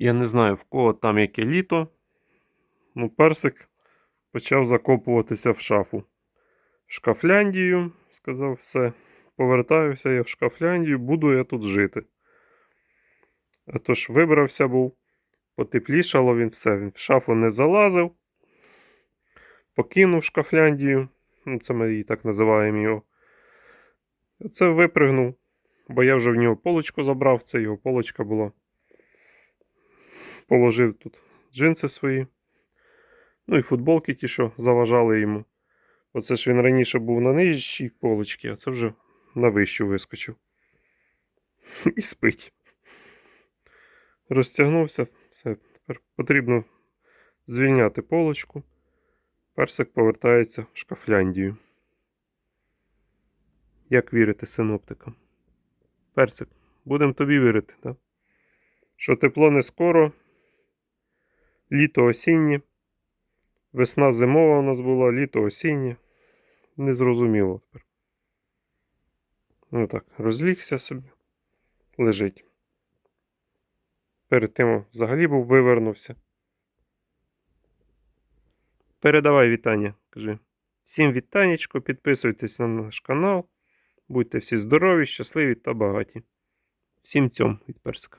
Я не знаю, в кого там яке літо. Ну, персик почав закопуватися в шафу. В Шкафляндію, сказав все. Повертаюся я в Шкафляндію, буду я тут жити. А то ж вибрався був, потеплішало він все. Він в шафу не залазив. Покинув Шкафляндію. Ну, це ми її так називаємо його. Це випригнув, бо я вже в нього полочку забрав, це його полочка була. Положив тут джинси свої. Ну і футболки ті, що заважали йому. Оце ж він раніше був на нижчій полочці, а це вже на вищу вискочив. І спить. Розтягнувся, все. Тепер потрібно звільняти полочку. Персик повертається в Шкафляндію. Як вірити синоптикам? Персик, будемо тобі вірити, так? Що тепло не скоро, літо осіннє, весна зимова у нас була, літо осіннє. Незрозуміло тепер. Ну так, розлігся собі, лежить. Перед тим взагалі був вивернувся. Передавай вітання, кажи. Всім вітанечко, підписуйтесь на наш канал. Будьте всі здорові, щасливі та багаті. Всім цьом від персика.